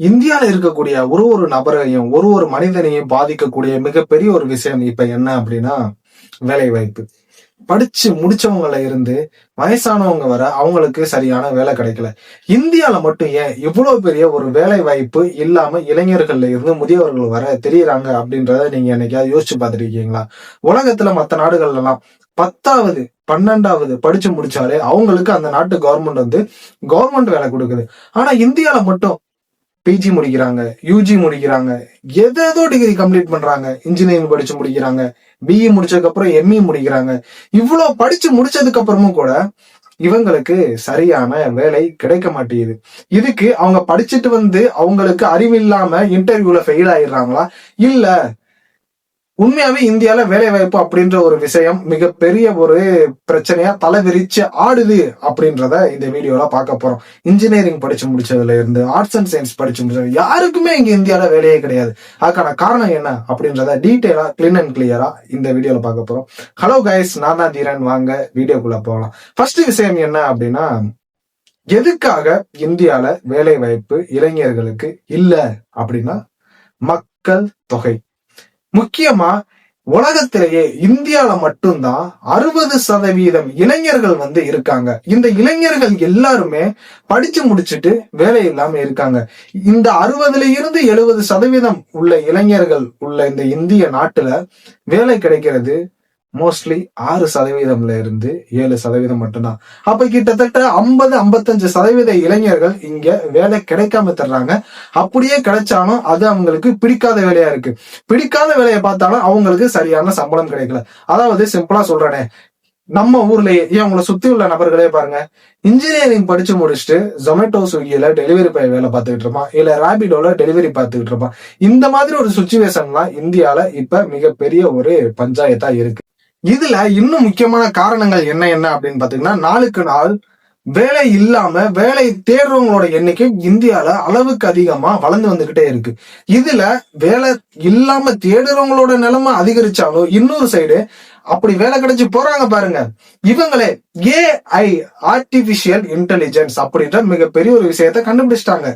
இந்தியால இருக்கக்கூடிய ஒரு ஒரு நபரையும் ஒரு ஒரு மனிதனையும் பாதிக்கக்கூடிய மிகப்பெரிய ஒரு விஷயம் இப்ப என்ன அப்படின்னா வேலை வாய்ப்பு படிச்சு முடிச்சவங்கள இருந்து வயசானவங்க வர அவங்களுக்கு சரியான வேலை கிடைக்கல. இந்தியால மட்டும் ஏன் இவ்வளவு பெரிய ஒரு வேலை வாய்ப்பு இல்லாம இளைஞர்கள்ல இருந்து முதியவர்கள் வர தெரியறாங்க அப்படின்றத நீங்க என்னைக்காவது யோசிச்சு பார்த்துருக்கீங்களா? உலகத்துல மத்த நாடுகள்ல எல்லாம் பத்தாவது பன்னெண்டாவது படிச்சு முடிச்சாலே அவங்களுக்கு அந்த நாட்டு கவர்மெண்ட் வந்து கவர்மெண்ட் வேலை கொடுக்குது. ஆனா இந்தியால மட்டும் பிஜி முடிக்கிறாங்க யூஜி முடிக்கிறாங்க எதோ டிகிரி கம்ப்ளீட் பண்றாங்க இன்ஜினியரிங் படிச்சு முடிக்கிறாங்க பிஇ முடிச்சதுக்கு அப்புறம் எம்இ முடிக்கிறாங்க. இவ்வளவு படிச்சு முடிச்சதுக்கு அப்புறமும் கூட இவங்களுக்கு சரியான வேலை கிடைக்க மாட்டேங்குது. இதுக்கு அவங்க படிச்சுட்டு வந்து அவங்களுக்கு அறிவு இல்லாம இன்டர்வியூல ஃபெயில் ஆயிடுறாங்களா? இல்ல உண்மையாவே இந்தியால வேலை வாய்ப்பு அப்படின்ற ஒரு விஷயம் மிகப்பெரிய ஒரு பிரச்சனையா தலை விரிச்சு ஆடுது அப்படின்றத இந்த வீடியோல பார்க்க போறோம். இன்ஜினியரிங் படிச்சு முடிச்சதுல இருந்து ஆர்ட்ஸ் அண்ட் சயின்ஸ் படிச்சு முடிச்சது யாருக்குமே இங்க இந்தியால வேலையே கிடையாது. அதுக்கான காரணம் என்ன அப்படின்றத டீட்டெயிலா கிளீன் அண்ட் கிளியரா இந்த வீடியோல பார்க்க போறோம். ஹலோ கைஸ் நான் தான் தீரன். வாங்க வீடியோக்குள்ள போகலாம் ஃபர்ஸ்ட் விஷயம் என்ன அப்படின்னா எதுக்காக இந்தியால வேலை வாய்ப்பு இளைஞர்களுக்கு இல்ல அப்படின்னா மக்கள் தொகை. முக்கியமா உலகத்திலேயே இந்தியால மட்டும்தான் அறுபது சதவீதம் இளைஞர்கள் வந்து இருக்காங்க. இந்த இளைஞர்கள் எல்லாருமே படிச்சு முடிச்சுட்டு வேலை இல்லாம இருக்காங்க. இந்த அறுபதுல இருந்து எழுபது சதவீதம் உள்ள இளைஞர்கள் உள்ள இந்த இந்திய நாட்டுல வேலை கிடைக்கிறது மோஸ்ட்லி ஆறு சதவீதம்ல இருந்து ஏழு சதவீதம் மட்டும்தான். அப்ப கிட்டத்தட்ட ஐம்பது ஐம்பத்தஞ்சு சதவீத இளைஞர்கள் இங்க வேலை கிடைக்காம தர்றாங்க. அப்படியே கிடைச்சாலும் அது அவங்களுக்கு பிடிக்காத வேலையா இருக்கு. பிடிக்காத வேலையை பார்த்தாலும் அவங்களுக்கு சரியான சம்பளம் கிடைக்கல. அதாவது சிம்பிளா சொல்றேனே. நம்ம ஊர்லயே ஏன் உங்களை சுத்தி உள்ள நபர்களே பாருங்க. இன்ஜினியரிங் படிச்சு முடிச்சுட்டு ஜொமேட்டோ ஸ்விக்கியில டெலிவரி பாய் வேலை பார்த்துக்கிட்டு இருப்பான். இல்ல ராபிடோல டெலிவரி பார்த்துக்கிட்டு இருப்பான். இந்த மாதிரி ஒரு சுச்சுவேஷன்லாம் இந்தியால இப்ப மிகப்பெரிய ஒரு பஞ்சாயத்தா இருக்கு. இதுல இன்னும் முக்கியமான காரணங்கள் என்ன என்ன அப்படின்னு பாத்தீங்கன்னா நாளுக்கு நாள் வேலை இல்லாம வேலை தேடுறவங்களோட எண்ணிக்கை இந்தியால அளவுக்கு அதிகமா வளர்ந்து வந்துகிட்டே இருக்கு. இதுல வேலை இல்லாம தேடுறவங்களோட நிலைமை அதிகரிச்சாலும் இன்னொரு சைடு அப்படி வேலை கிடைச்சு போறாங்க பாருங்க. இவங்களே ஏஐ ஆர்டிபிஷியல் இன்டெலிஜென்ஸ் அப்படின்ற மிகப்பெரிய ஒரு விஷயத்த கண்டுபிடிச்சிட்டாங்க.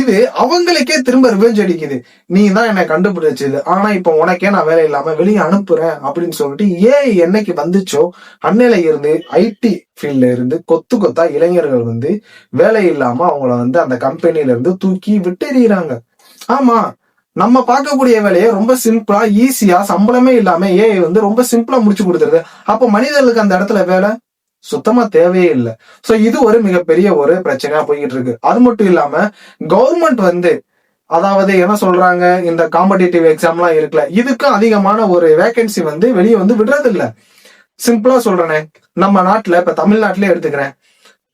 இது அவங்களுக்கே திரும்ப ரிவெஞ்ச் அடிக்குது. நீ தான் என்னை கண்டுபிடிச்சது. ஆனா இப்ப உனக்கே நான் வேலை இல்லாம வெளியே அனுப்புறேன் அப்படின்னு சொல்லிட்டு ஏஐ என்னைக்கு வந்துச்சோ அன்னையில இருந்து ஐடி ஃபீல்ட்ல இருந்து கொத்து கொத்தா இளைஞர்கள் வந்து வேலை இல்லாம அவங்கள வந்து அந்த கம்பெனில இருந்து தூக்கி விட்டு எறிகிறாங்க ஆமா நம்ம பார்க்கக்கூடிய வேலையை ரொம்ப சிம்பிளா ஈஸியா சம்பளமே இல்லாம ஏஐ வந்து ரொம்ப சிம்பிளா முடிச்சு கொடுத்துருது. அப்ப மனிதர்களுக்கு அந்த இடத்துல வேலை சுத்தமா தேவையே இல்லை. சோ இது ஒரு மிகப்பெரிய ஒரு பிரச்சனையா போய்கிட்டு இருக்கு. அது மட்டும் இல்லாம கவர்மெண்ட் வந்து அதாவது என்ன சொல்றாங்க இந்த காம்படிட்டிவ் எக்ஸாம்லாம் இருக்குல்ல இதுக்கும் அதிகமான ஒரு வேகன்சி வந்து வெளியே வந்து விடுறது இல்ல சிம்பிளா சொல்றேனே நம்ம நாட்டுல இப்ப தமிழ்நாட்டிலே எடுத்துக்கிறேன்.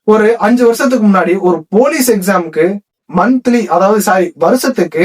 ஒரு அஞ்சு வருஷத்துக்கு முன்னாடி ஒரு போலீஸ் எக்ஸாமுக்கு மந்த்லி அதாவது சாரி வருஷத்துக்கு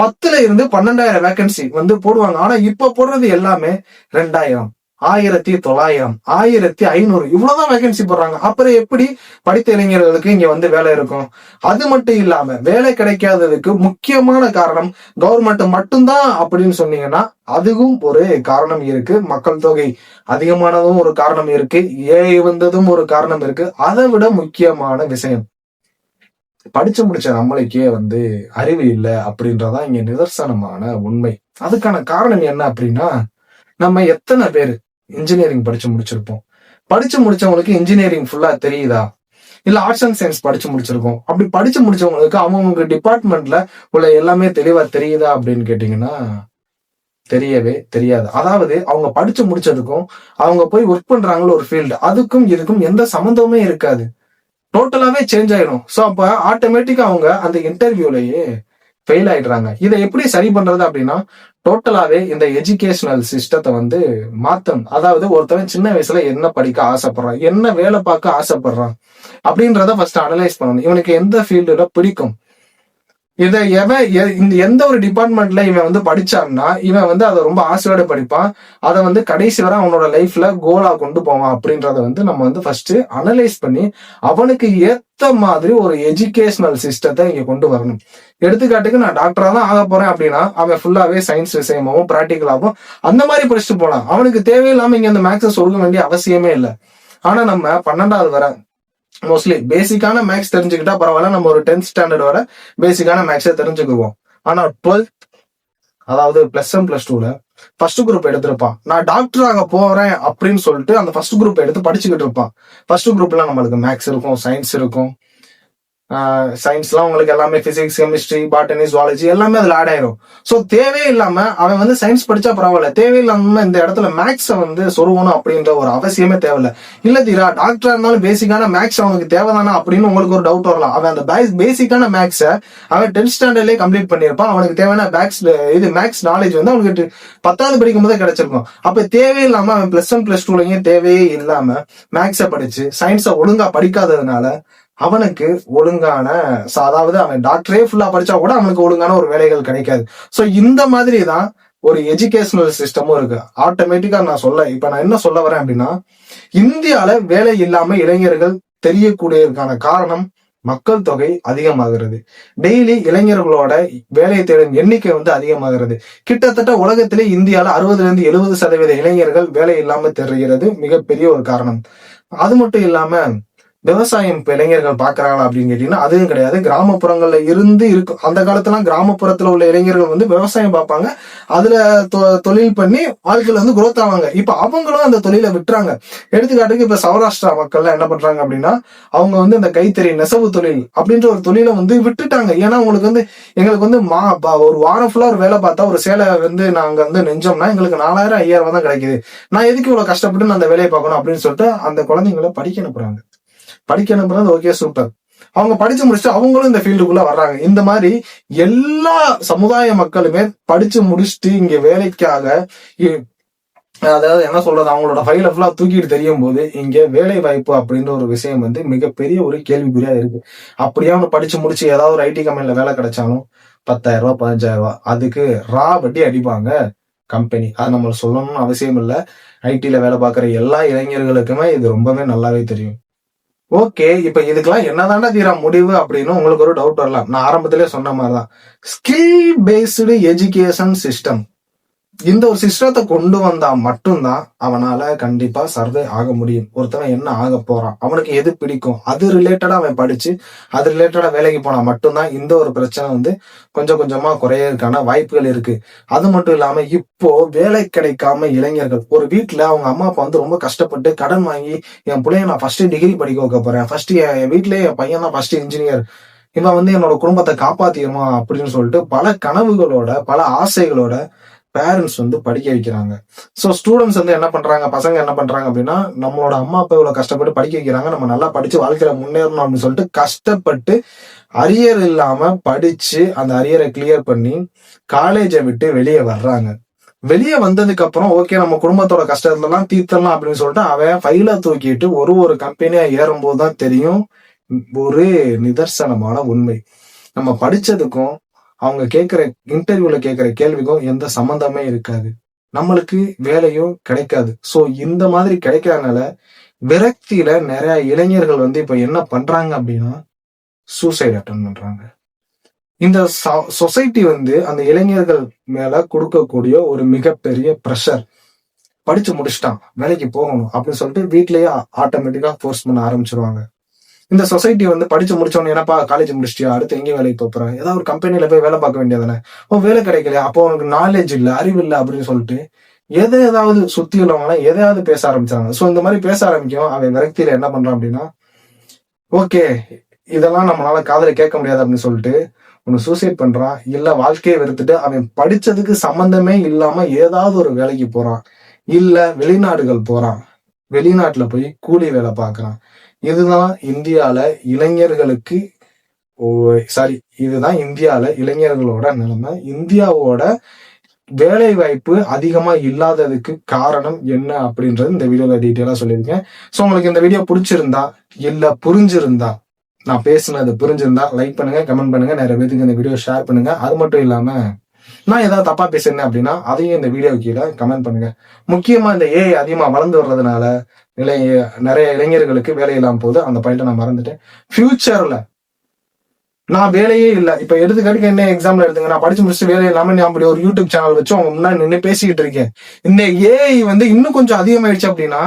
பத்துல இருந்து பன்னெண்டாயிரம் வேகன்சி வந்து போடுவாங்க. ஆனா இப்ப போடுறது எல்லாமே ரெண்டாயிரம் ஆயிரத்தி தொள்ளாயிரம் ஆயிரத்தி ஐநூறு. இவ்வளவுதான் வேகன்சி போடுறாங்க. அப்புறம் எப்படி படித்த இளைஞர்களுக்கு இங்க வந்து வேலை இருக்கும்? அது மட்டும் இல்லாம வேலை கிடைக்காததுக்கு முக்கியமான காரணம் கவர்மெண்ட் மட்டும்தான் அப்படின்னு சொன்னீங்கன்னா அதுவும் ஒரு காரணம் இருக்கு. மக்கள் தொகை அதிகமானதும் ஒரு காரணம் இருக்கு. ஏஐ வந்ததும் ஒரு காரணம் இருக்கு. அதை விட முக்கியமான விஷயம் படிச்சு முடிச்ச நம்மளுக்கே வந்து அறிவு இல்லை அப்படின்றதான் இங்க நிதர்சனமான உண்மை. அதுக்கான காரணம் என்ன அப்படின்னா நம்ம எத்தனை பேர் இன்ஜினியரிங் படிச்சு முடிச்சிருப்போம். படிச்சு முடிச்சவங்களுக்கு இன்ஜினியரிங் ஃபுல்லா தெரியுதா? இல்ல ஆர்ட்ஸ் அண்ட் சயின்ஸ் படிச்சு முடிச்சிருக்கோம். அப்படி படிச்சு முடிச்சவங்களுக்கு அவங்கவுங்க டிபார்ட்மெண்ட்ல உள்ள எல்லாமே தெளிவா தெரியுதா அப்படின்னு கேட்டீங்கன்னா தெரியவே தெரியாது. அதாவது அவங்க படிச்சு முடிச்சதுக்கும் அவங்க போய் ஒர்க் பண்றாங்களோ ஒரு ஃபீல்டு அதுக்கும் இதுக்கும் எந்த சம்மந்தமே இருக்காது. டோட்டலாவே சேஞ்ச் ஆயிடும். ஸோ அப்ப ஆட்டோமேட்டிக்கா அவங்க அந்த இன்டர்வியூலயே ஃபெயில் ஆயிடுறாங்க. இதை எப்படி சரி பண்றது அப்படின்னா டோட்டலாவே இந்த எஜுகேஷனல் சிஸ்டத்தை வந்து மாத்தணும். அதாவது ஒருத்தவன் சின்ன வயசுல என்ன படிக்க ஆசைப்படுறான் என்ன வேலை பார்க்க ஆசைப்படுறான் அப்படின்றத ஃபர்ஸ்ட் அனலைஸ் பண்ணணும். இவனுக்கு எந்த ஃபீல்டுல பிடிக்கும்? இதை எவன் எ- இந்த எந்த ஒரு டிபார்ட்மெண்ட்ல இவன் வந்து படிச்சான்னா இவன் வந்து அதை ரொம்ப ஆசையோட படிப்பான். அதை வந்து கடைசி வரை அவனோட லைஃப்ல கோலா கொண்டு போவான் அப்படின்றத வந்து நம்ம வந்து ஃபர்ஸ்ட் அனலைஸ் பண்ணி அவனுக்கு ஏத்த மாதிரி ஒரு எஜுகேஷனல் சிஸ்டத்தை இங்க கொண்டு வரணும். எடுத்துக்காட்டுக்கு நான் டாக்டரா தான் ஆக போறேன் அப்படின்னா அவன் ஃபுல்லாவே சயின்ஸ் விஷயமாவும் பிராக்டிக்கலாகவும் அந்த மாதிரி படிச்சுட்டு போலாம். அவனுக்கு தேவையில்லாம இங்க அந்த மேக்ஸை சொல்ல வேண்டிய அவசியமே இல்லை. ஆனா நம்ம பன்னெண்டாவது வரை மோஸ்ட்லி பேசிக்கான மேக்ஸ் தெரிஞ்சுக்கிட்டா பரவாயில்ல. நம்ம ஒரு டென்த் ஸ்டாண்டர்ட் வர பேசிக்கான மேக்ஸை தெரிஞ்சுக்குவோம். ஆனா டுவெல்த் அதாவது பிளஸ் ஒன் பிளஸ் டூல ஃபர்ஸ்ட் குரூப் எடுத்திருப்பான். நான் டாக்டர் ஆக போறேன் அப்படின்னு சொல்லிட்டு அந்த ஃபர்ஸ்ட் குரூப் எடுத்து படிச்சுக்கிட்டு இருப்பான். ஃபர்ஸ்ட் குரூப்ல நம்மளுக்கு மேக்ஸ் இருக்கும் சயின்ஸ் இருக்கும். சயின்ஸ்லாம் உங்களுக்கு எல்லாமே பிசிக்ஸ் கெமிஸ்ட்ரி பாட்டனி ஜுவாலஜி எல்லாமே அதில் ஆட் ஆயிரும். ஸோ தேவையில்லாம அவன் வந்து சயின்ஸ் படிச்சா பரவாயில்ல. தேவையில்லாம இந்த இடத்துல மேக்ஸை வந்து சொருகணும் அப்படின்ற ஒரு அவசியமே தேவையில்ல. இல்ல தீரா டாக்டரா இருந்தாலும் பேசிக்கான மேக்ஸ் அவனுக்கு தேவைதானா அப்படின்னு உங்களுக்கு ஒரு டவுட் வரலாம். அவன் அந்த பேசிக்கான மேக்ஸை அவன் டென்த் ஸ்டாண்டர்ட்லேயே கம்ப்ளீட் பண்ணியிருப்பான். அவனுக்கு தேவையான மேக்ஸ் இது மேக்ஸ் நாலேஜ் வந்து அவனுக்கு பத்தாவது படிக்கும் போதே கிடைச்சிருக்கும். அப்ப தேவையில்லாம அவன் பிளஸ் ஒன் பிளஸ் டூலையும் தேவையே இல்லாம மேக்ஸை படிச்சு சயின்ஸை ஒழுங்கா படிக்காததுனால அவனுக்கு ஒழுங்கான அதாவது அவன் டாக்டரே ஃபுல்லா படிச்சா கூட அவனுக்கு ஒழுங்கான ஒரு வேலைகள் கிடைக்காது. சோ இந்த மாதிரி தான் ஒரு எஜுகேஷனல் சிஸ்டமும் இருக்கு. ஆட்டோமேட்டிக்கா நான் சொல்ல இப்ப நான் என்ன சொல்ல வரேன் அப்படின்னா இந்தியால வேலை இல்லாம இளைஞர்கள் தெரியக்கூடியதற்கான காரணம் மக்கள் தொகை அதிகமாகிறது. டெய்லி இளைஞர்களோட வேலை தேடும் எண்ணிக்கை வந்து அதிகமாகிறது. கிட்டத்தட்ட உலகத்திலே இந்தியால அறுபதுல இருந்து எழுபது சதவீத இளைஞர்கள் வேலை இல்லாம தெரிகிறது. மிகப்பெரிய ஒரு காரணம். அது மட்டும் இல்லாம விவசாயம் இப்போ இளைஞர்கள் பார்க்குறாங்களா அப்படின்னு கேட்டிங்கன்னா அதுவும் கிடையாது. கிராமப்புறங்களில் இருந்து இருக்கும் அந்த காலத்துலாம் கிராமப்புறத்தில் உள்ள இளைஞர்கள் வந்து விவசாயம் பார்ப்பாங்க. அதில் தொ- தொழில் பண்ணி வாழ்க்கையில் வந்து குரோத் ஆவாங்க. இப்போ அவங்களும் அந்த தொழிலை விட்டுறாங்க. எடுத்துக்காட்டுக்கு இப்போ சௌராஷ்டிரா மக்கள்லாம் என்ன பண்றாங்க அப்படின்னா அவங்க வந்து இந்த கைத்தறி நெசவு தொழில் அப்படின்ற ஒரு தொழிலை வந்து விட்டுட்டாங்க. ஏன்னா அவங்களுக்கு வந்து எங்களுக்கு வந்து மா ப- ஒரு வாரம் ஃபுல்லா ஒரு வேலை பார்த்தா ஒரு சேலை வந்து நாங்கள் வந்து நெஞ்சோம்னா எங்களுக்கு நாலாயிரம் ஐயாயிரம் தான் கிடைக்குது. நான் எதுக்கு இவ்வளவு கஷ்டப்பட்டு நான் அந்த வேலையை பார்க்கணும் அப்படின்னு சொல்லிட்டு அந்த குழந்தைங்களை படிக்க அனுப்புறாங்க படிக்க அனுப்புறது ஓகே சூப்பர் அவங்க படிச்சு முடிச்சுட்டு அவங்களும் இந்த ஃபீல்டுக்குள்ள வர்றாங்க. இந்த மாதிரி எல்லா சமுதாய மக்களுமே படிச்சு முடிச்சுட்டு இங்க வேலைக்காக அதாவது என்ன சொல்றது அவங்களோட ஃபைல ஃபுல்லா தூக்கிட்டு தெரியும் போது இங்க வேலை வாய்ப்பு அப்படின்ற ஒரு விஷயம் வந்து மிகப்பெரிய ஒரு கேள்விக்குறியா இருக்கு. அப்படியே அவங்க படிச்சு முடிச்சு ஏதாவது ஒரு ஐடி கம்பெனில வேலை கிடைச்சாலும் பத்தாயிரம் ரூபாய் பதினஞ்சாயிரம் ரூபாய் அதுக்கு ரா வட்டி அடிப்பாங்க கம்பெனி அது நம்ம சொல்லணும்னு அவசியம் இல்லை. ஐடில வேலை பார்க்குற எல்லா இளைஞர்களுக்குமே இது ரொம்பவே நல்லாவே தெரியும். ஓகே இப்ப இதுக்கெல்லாம் என்னதாண்டா தீரா முடிவு அப்படின்னு உங்களுக்கு ஒரு டவுட் வரலாம். நான் ஆரம்பத்திலே சொன்ன மாதிரிதான். ஸ்கில் பேஸ்டு எஜுகேஷன் சிஸ்டம் இந்த ஒரு சிஸ்டத்தை கொண்டு வந்தா மட்டும்தான் அவனால கண்டிப்பா சர்வே ஆக முடியும். ஒருத்தவன் என்ன ஆக போறான்? அவனுக்கு எது பிடிக்கும்? அது ரிலேட்டடா அவன் படிச்சு அது ரிலேட்டடா வேலைக்கு போனா மட்டும்தான் இந்த ஒரு பிரச்சனை வந்து கொஞ்சம் கொஞ்சமா குறையறதுக்கான வாய்ப்புகள் இருக்கு. அது மட்டும் இல்லாம இப்போ வேலை கிடைக்காம இளைஞர்கள் ஒரு வீட்டுல அவங்க அம்மா அப்பா வந்து ரொம்ப கஷ்டப்பட்டு கடன் வாங்கி என் பிள்ளைய நான் ஃபர்ஸ்ட் டிகிரி படிக்க வைக்க போறேன். ஃபர்ஸ்ட் என் வீட்லயே என் பையன் தான் ஃபர்ஸ்ட் இன்ஜினியர் இவன் வந்து என்னோட குடும்பத்தை காப்பாத்திடுமா அப்படின்னு சொல்லிட்டு பல கனவுகளோட பல ஆசைகளோட பேரண்ட்ஸ் வந்து படிக்க வைக்கிறாங்க. ஸோ ஸ்டூடெண்ட்ஸ் வந்து என்ன பண்றாங்க? பசங்க என்ன பண்றாங்க அப்படின்னா நம்மளோட அம்மா அப்பா இவ்வளவு கஷ்டப்பட்டு படிக்க வைக்கிறாங்க. நம்ம நல்லா படிச்சு வாழ்க்கையில முன்னேறணும் அப்படின்னு சொல்லிட்டு கஷ்டப்பட்டு அரியர் இல்லாம படிச்சு அந்த அரியரை கிளியர் பண்ணி காலேஜை விட்டு வெளியே வர்றாங்க. வெளியே வந்ததுக்கு அப்புறம் ஓகே நம்ம குடும்பத்தோட கஷ்டத்துல எல்லாம் தீர்த்தலாம் அப்படின்னு சொல்லிட்டு அவன் ஃபைல தூக்கிட்டு ஒரு ஒரு கம்பெனியா ஏறும்போது தான் தெரியும் ஒரு நிதர்சனமான உண்மை. நம்ம படிச்சதுக்கும் அவங்க கேட்குற இன்டர்வியூல கேட்குற கேள்விக்கும் எந்த சம்மந்தமே இருக்காது. நம்மளுக்கு வேலையும் கிடைக்காது. சோ இந்த மாதிரி கிடைக்காதனால விரக்தியில நிறைய இளைஞர்கள் வந்து இப்ப என்ன பண்றாங்க அப்படின்னா சூசைட் அட்டன் பண்றாங்க. இந்த சொசைட்டி வந்து அந்த இளைஞர்கள் மேல கொடுக்கக்கூடிய ஒரு மிகப்பெரிய ப்ரெஷர் படிச்சு முடிச்சுட்டான் வேலைக்கு போகணும் அப்படின்னு சொல்லிட்டு வீட்லயே ஆட்டோமேட்டிக்கா ஃபோர்ஸ் பண்ண ஆரம்பிச்சிருவாங்க. இந்த சொசைட்டி வந்து படிச்சு முடிச்சோன்னு என்னப்பா காலேஜ் முடிச்சிட்டியா? அடுத்து எங்கேயும் வேலைக்கு போப் ஏதாவது ஒரு கம்பெனியில போய் வேலை பார்க்க வேண்டியதானே ஓ வேலை கிடைக்கல அப்போ உனக்கு நாலேஜ் இல்ல அறிவு இல்ல அப்படின்னு சொல்லிட்டு எதை ஏதாவது சுத்தி உள்ளவங்களாம் எதையாவது பேச ஆரம்பிச்சாங்க. சோ இந்த மாதிரி பேச ஆரம்பிக்கும். அவன் விரக்தியில என்ன பண்றான் அப்படின்னா ஓகே இதெல்லாம் நம்மளால காதல கேட்க முடியாது அப்படின்னு சொல்லிட்டு ஒன்னு சூசைட் பண்றான். இல்ல வாழ்க்கையை வெறுத்துட்டு அவன் படிச்சதுக்கு சம்பந்தமே இல்லாம ஏதாவது ஒரு வேலைக்கு போறான். இல்ல வெளிநாடுகள் போறான். வெளிநாட்டுல போய் கூலி வேலை பார்க்கறான். இதுதான் இந்தியால இளைஞர்களுக்கு சாரி இதுதான் இந்தியால இளைஞர்களோட நிலைமை. இந்தியாவோட வேலை வாய்ப்பு அதிகமா இல்லாததுக்கு காரணம் என்ன அப்படின்றது இந்த வீடியோல டீட்டெயிலா சொல்லியிருக்கேன். சோ உங்களுக்கு இந்த வீடியோ பிடிச்சிருந்தா இல்ல புரிஞ்சிருந்தா நான் பேசுனது புரிஞ்சிருந்தா லைக் பண்ணுங்க கமெண்ட் பண்ணுங்க நிறைய பேருக்கு இந்த வீடியோ ஷேர் பண்ணுங்க. அது மட்டும் இல்லாம நான் ஏதாவது தப்பா பேசுறேன் அப்படின்னா அதையும் இந்த வீடியோ கீழே கமெண்ட் பண்ணுங்க. முக்கியமா இந்த ஏஐ அதிகமா வளர்ந்து வர்றதுனால இளைய நிறைய இளைஞர்களுக்கு வேலை இல்லாம போகுது. அந்த பாயிண்ட்டை நான் மறந்துட்டேன். ஃபியூச்சர்ல நான் வேலையே இல்ல. இப்ப எடுத்துக்காட்டுக்கு என்ன எக்ஸாம்ல எடுத்துங்க. நான் படிச்சு முடிச்சு வேலை இல்லாம நான் அப்படி ஒரு யூடியூப் சேனல் வச்சு அவங்க முன்னாடி நின்று பேசிக்கிட்டு இருக்கேன். இந்த ஏஐ வந்து இன்னும் கொஞ்சம் அதிகமாயிடுச்சு அப்படின்னா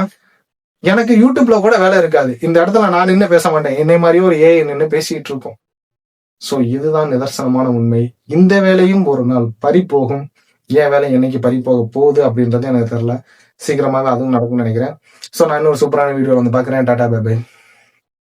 எனக்கு யூடியூப்ல கூட வேலை இருக்காது. இந்த இடத்துல நான் நின்று பேச மாட்டேன். என்னை மாதிரியே ஒரு ஏஐ நின்று பேசிட்டு இருக்கோம் சோ இதுதான் நிதர்சனமான உண்மை. இந்த வேலையும் ஒரு நாள் பறி போகும் ஏன் வேலை என்னைக்கு பறி போக போகுது அப்படின்றது எனக்கு தெரியல. சீக்கிரமாக அதுவும் நடக்கும்னு நினைக்கிறேன். சோ நான் இன்னொரு சூப்பரான வீடியோ வந்து பாக்குறேன் டாடா பை